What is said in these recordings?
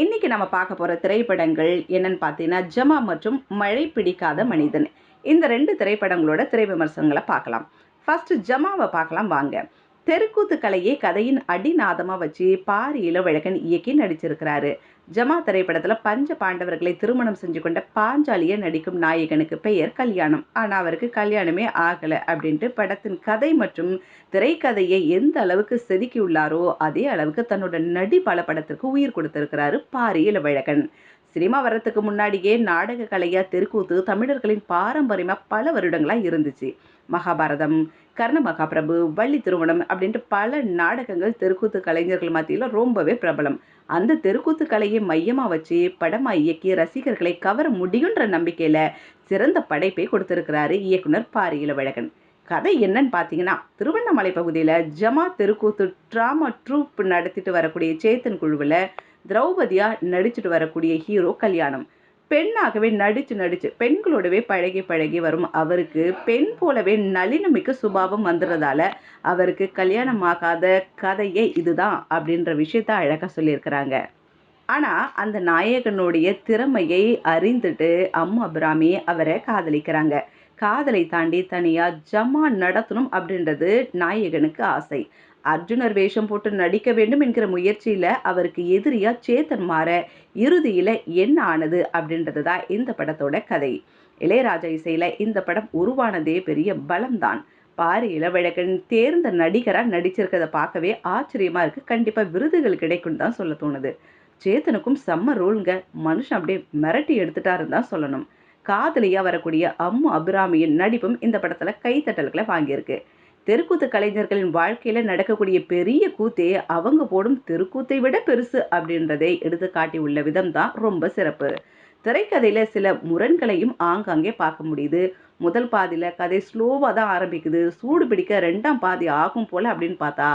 இன்னைக்கு நம்ம பார்க்க போகிற திரைப்படங்கள் என்னன்னு பார்த்தீங்கன்னா ஜமா மற்றும் மழை பிடிக்காத மனிதன். இந்த ரெண்டு திரைப்படங்களோட திரை விமர்சனங்களை பார்க்கலாம். ஃபஸ்ட்டு ஜமாவை பார்க்கலாம் வாங்க. தெருக்கூத்து கலையை கதையின் அடிநாதமாக வச்சு பாரி இளவழகன் இயக்கி நடிச்சிருக்கிறாரு. ஜமா திரைப்படத்தில் பஞ்ச பாண்டவர்களை திருமணம் செஞ்சு கொண்ட பாஞ்சாலியை நடிக்கும் நாயகனுக்கு பெயர் கல்யாணம். ஆனால் அவருக்கு கல்யாணமே ஆகலை அப்படின்ட்டு படத்தின் கதை மற்றும் திரைக்கதையை எந்த அளவுக்கு செதுக்கியுள்ளாரோ அதே அளவுக்கு தன்னோட நடி பல படத்திற்கு உயிர் கொடுத்திருக்கிறாரு பாரி இளவழகன் சினிமா வர்றதுக்கு முன்னாடியே நாடக கலையாக தெருக்கூத்து தமிழர்களின் பாரம்பரியமாக பல வருடங்களாக இருந்துச்சு. மகாபாரதம் கர்ண மகாபிரபு வள்ளி திருமணம் அப்படின்ட்டு பல நாடகங்கள் தெருக்கூத்து கலைஞர்கள் மத்தியில் ரொம்பவே பிரபலம். அந்த தெருக்கூத்து கலையை மையமாக வச்சு படமாக இயக்கி ரசிகர்களை கவர முடியுன்ற நம்பிக்கையில் சிறந்த படைப்பை கொடுத்திருக்கிறாரு இயக்குனர் பாரி இளவழகன். கதை என்னன்னு பார்த்தீங்கன்னா திருவண்ணாமலை பகுதியில் ஜமா தெருக்கூத்து ட்ராமா ட்ரூப் நடத்திட்டு வரக்கூடிய சேத்தன் குழுவில் திரௌபதியா நடிச்சுட்டு வரக்கூடிய ஹீரோ கல்யாணம். பெண்ணாகவே நடிச்சு நடிச்சு பெண்களோடவே பழகி பழகி வரும் அவருக்கு பெண் போலவே நளினமிக்க சுபாவம் வந்துடுறதால அவருக்கு கல்யாணமாகாத கதையே இதுதான் அப்படின்ற விஷயத்த அழகாக சொல்லியிருக்கிறாங்க. ஆனால் அந்த நாயகனுடைய திறமையை அறிந்துட்டு அம்மு அபிராமி அவரை காதலிக்கிறாங்க. காதலை தாண்டி தனியாக ஜமா நடத்தணும் அப்படின்றது நாயகனுக்கு ஆசை. அர்ஜுனர் வேஷம் போட்டு நடிக்க வேண்டும் என்கிற முயற்சியில் அவருக்கு எதிரியா சேத்தன் மாற இறுதியில் என்ன ஆனது அப்படின்றது தான் இந்த படத்தோட கதை. இளையராஜா இசையில் இந்த படம் உருவானதே பெரிய பலம்தான். பாரி இளவழகன் தேர்ந்த நடிகராக நடிச்சிருக்கிறத பார்க்கவே ஆச்சரியமாக இருக்குது கண்டிப்பாக விருதுகள் கிடைக்கும்னு தான் சொல்ல தோணுது. சேத்தனுக்கும் செம்ம ரோலுங்க. மனுஷன் அப்படியே மிரட்டி எடுத்துட்டாருன்னு தான் சொல்லணும். காதலியாக வரக்கூடிய அம்மு அபிராமியின் நடிப்பும் இந்த படத்தில் கைத்தட்டல்களை வாங்கியிருக்கு. தெருக்கூத்து கலைஞர்களின் வாழ்க்கையில் நடக்கக்கூடிய பெரிய கூத்தே அவங்க போடும் தெருக்கூத்தை விட பெருசு அப்படின்றதை எடுத்து காட்டி உள்ள விதம் தான் ரொம்ப சிறப்பு. திரைக்கதையில் சில முரண்களையும் ஆங்காங்கே பார்க்க முடியுது. முதல் பாதியில் கதை ஸ்லோவாக தான் ஆரம்பிக்குது. சூடு பிடிக்க ரெண்டாம் பாதி ஆகும் போல் அப்படின்னு பார்த்தா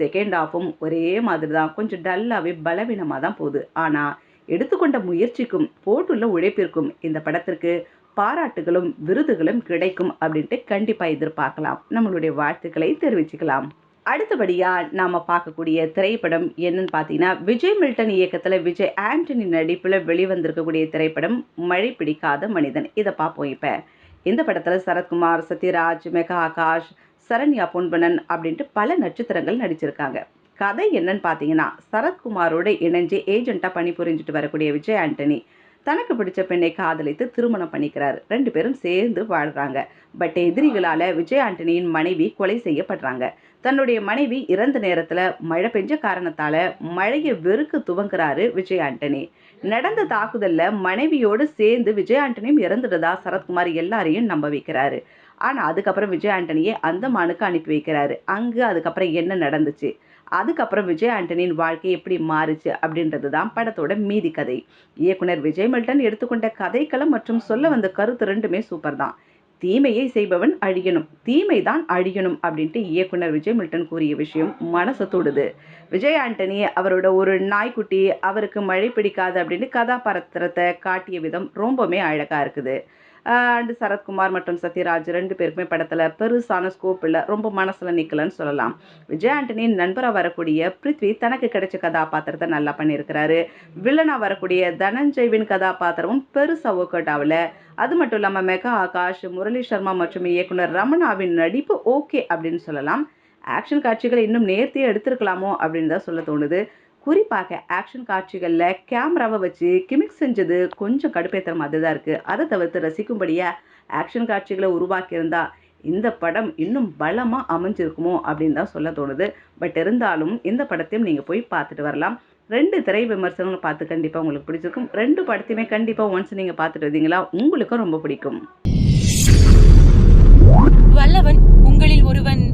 செகண்ட் ஹாஃபும் ஒரே மாதிரி தான் கொஞ்சம் டல்லாகவே பலவீனமாக தான் போகுது. ஆனால் எடுத்துக்கொண்ட முயற்சிக்கும் போட்டுள்ள உழைப்பிற்கும் இந்த படத்திற்கு பாராட்டுகளும் விருதுகளும் கிடைக்கும் அப்படின்ட்டு கண்டிப்பாக எதிர்பார்க்கலாம். நம்மளுடைய வாழ்த்துக்களை தெரிவிச்சுக்கலாம். அடுத்தபடியாக நாம் பார்க்கக்கூடிய திரைப்படம் என்னன்னு பார்த்தீங்கன்னா விஜய் மில்டன் இயக்கத்தில் விஜய் ஆண்டனி நடிப்பில் வெளிவந்திருக்கக்கூடிய திரைப்படம் மழை பிடிக்காத மனிதன். இதை பார்ப்போம் இப்போ. இந்த படத்தில் சரத்குமார் சத்யராஜ் மெகா ஆகாஷ் சரண்யா பொன்பனன் அப்படின்ட்டு பல நட்சத்திரங்கள் நடிச்சிருக்காங்க. கதை என்னன்னு பார்த்தீங்கன்னா சரத்குமாரோட இணைஞ்சு ஏஜெண்ட்டாக பணிபுரிஞ்சிட்டு வரக்கூடிய விஜய் ஆண்டனி. தனக்கு பிடிச்ச பெண்ணை காதலித்து திருமணம் பண்ணிக்கிறாரு. ரெண்டு பேரும் சேர்ந்து வாழ்கிறாங்க பட் எதிரிகளால் விஜய் ஆண்டனியின் மனைவி கொலை செய்யப்படுறாங்க. தன்னுடைய மனைவி இறந்த நேரத்தில் மழை பெஞ்ச காரணத்தால் மழையை வெறுக்க துவங்குறாரு விஜய் ஆண்டனி. நடந்த தாக்குதலில் மனைவியோடு சேர்ந்து விஜய் ஆண்டனியும் இறந்துட்டதா சரத்குமார் எல்லாரையும் நம்ப வைக்கிறாரு. ஆனால் அதுக்கப்புறம் விஜய் ஆண்டனியை அந்தமானுக்கு அனுப்பி வைக்கிறாரு. அங்கே அதுக்கப்புறம் என்ன நடந்துச்சு? அதுக்கப்புறம் விஜய் ஆண்டனியின் வாழ்க்கை எப்படி மாறுச்சு அப்படின்றது தான் படத்தோட மீதி கதை. இயக்குனர் விஜய் மில்டன் எடுத்துக்கொண்ட கதைக்களம் மற்றும் சொல்ல வந்த கருத்து ரெண்டுமே சூப்பர் தான். தீமையை செய்பவன் அழியணும். தீமை தான் அழியணும் அப்படின்ட்டு இயக்குனர் விஜய் மில்டன் கூறிய விஷயம் மனசை தொடுது. விஜய் ஆண்டனி அவரோட ஒரு நாய்க்குட்டி அவருக்கு மழை பிடிக்காது அப்படின்னு கதாபாத்திரத்தை காட்டிய விதம் ரொம்பவுமே அழகாக இருக்குது. அண்டு சரத்குமார் மற்றும் சத்யராஜ் ரெண்டு பேருக்குமே படத்தில் பெருசான ஸ்கோப் இல்லை ரொம்ப மனசில் நிற்கலன்னு சொல்லலாம். விஜய் ஆண்டனியின் நண்பராக வரக்கூடிய பிருத்வி தனக்கு கிடைச்ச கதாபாத்திரத்தை நல்லா பண்ணியிருக்கிறாரு. வில்லனாக வரக்கூடிய தனஞ்சய்வின் கதாபாத்திரமும் பெருசாக ஒர்க் அவுட் ஆகல. அது மட்டும் இல்லாமல் மெகா ஆகாஷ் முரளி சர்மா மற்றும் இயக்குனர் ரமணாவின் நடிப்பு ஓகே அப்படின்னு சொல்லலாம். ஆக்ஷன் காட்சிகளை இன்னும் நேர்த்தியே எடுத்திருக்கலாமோ அப்படின்னு தான் சொல்ல தோணுது. குறிப்பாக ஆக்ஷன் காட்சிகளில் கேமராவை வச்சு கிமிக் செஞ்சது கொஞ்சம் கடுப்பேற்றுற மாதிரி தான் இருக்குது அதை தவிர்த்து ரசிக்கும்படியாக ஆக்ஷன் காட்சிகளை உருவாக்கியிருந்தா இந்த படம் இன்னும் பலமாக அமைஞ்சிருக்குமோ அப்படின்னு தான் சொல்ல தோணுது. பட் இருந்தாலும் இந்த படத்தையும் நீங்கள் போய் பார்த்துட்டு வரலாம். ரெண்டு திரை விமர்சனங்களை பார்த்து கண்டிப்பாக உங்களுக்கு பிடிச்சிருக்கும். ரெண்டு படத்தையுமே கண்டிப்பாக ஒன்ஸ் நீங்கள் பார்த்துட்டு வந்தீங்களா உங்களுக்கும் ரொம்ப பிடிக்கும். வல்லவன் உங்களில் ஒருவன்